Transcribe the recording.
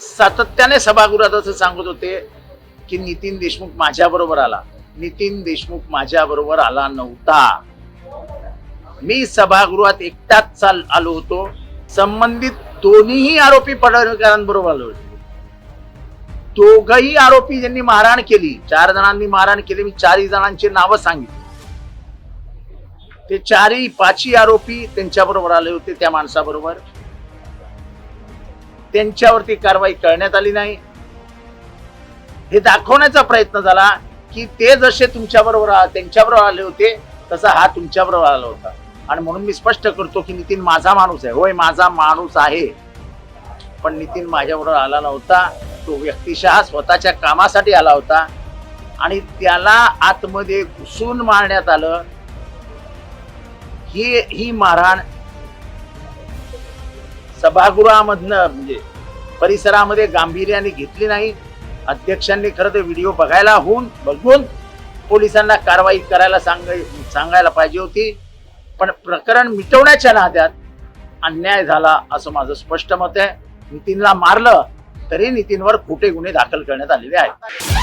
सातत्याने सभागृहात असं सांगत होते की नितीन देशमुख माझ्याबरोबर आला. नितीन देशमुख माझ्या बरोबर आला नव्हता. मी सभागृहात एकटाच चाल आलो होतो. संबंधित दोन्हीही आरोपी पडळकरांबरोबर आलो होते. दोघही आरोपी ज्यांनी मारहाण केली चार जणांनी मारहाण केली मी चारही जणांची नावं सांगितली. ते चारही पाचही आरोपी त्यांच्याबरोबर आले होते त्या माणसाबरोबर. त्यांच्यावरती कारवाई करण्यात आली नाही. हे दाखवण्याचा प्रयत्न झाला की ते जसे तुमच्याबरोबर त्यांच्याबरोबर आले होते तसा हा तुमच्याबरोबर आला होता. आणि म्हणून मी स्पष्ट करतो की नितीन माझा माणूस आहे. होय माझा माणूस आहे. पण नितीन माझ्याबरोबर आला नव्हता. तो व्यक्तिशः स्वतःच्या कामासाठी आला होता. आणि त्याला आतमध्ये घुसून मारण्यात आलं. ही ही मारहाण सभागृहामधनं म्हणजे परिसरामध्ये गांभीर्याने घेतली नाही. अध्यक्षांनी खरं तर व्हिडिओ बघायला होऊन बघून पोलिसांना कारवाई करायला सांग सांगायला पाहिजे होती. पण प्रकरण मिटवण्याच्या नात्यात अन्याय झाला असं माझं स्पष्ट मत आहे. नितीनला मारलं तरी नितीनवर खोटे गुन्हे दाखल करण्यात आलेले आहेत.